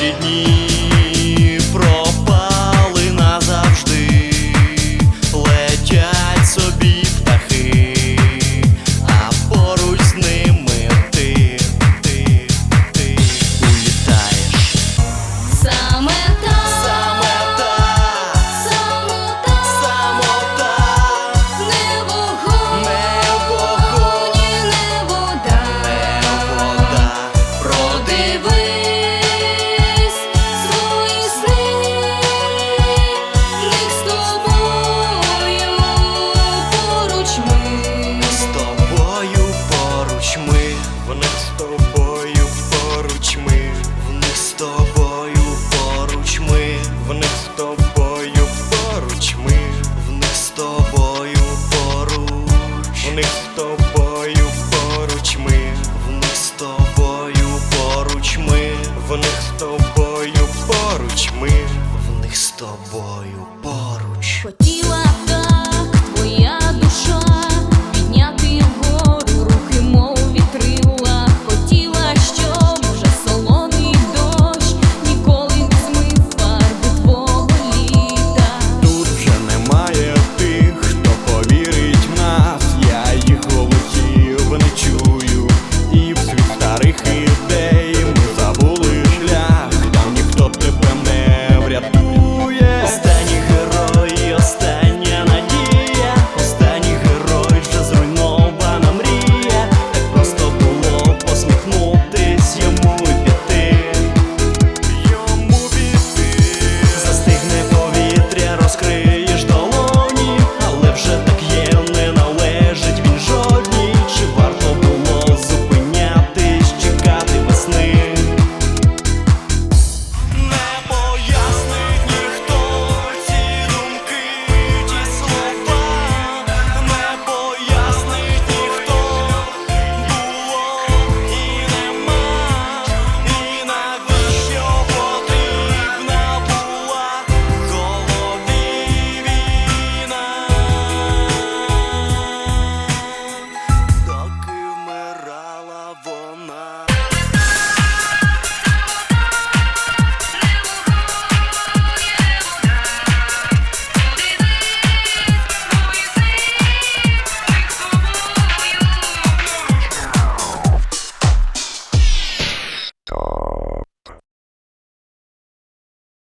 теплі тобою поруч. Хотіла так, твоя душа, підняти вгору, руки, мов вітрила. Хотіла, щоб вже солоний дощ ніколи не змив фарби твого літа. Тут вже немає тих, хто повірить в. Я їх голосів не чую, і в світ старих іде.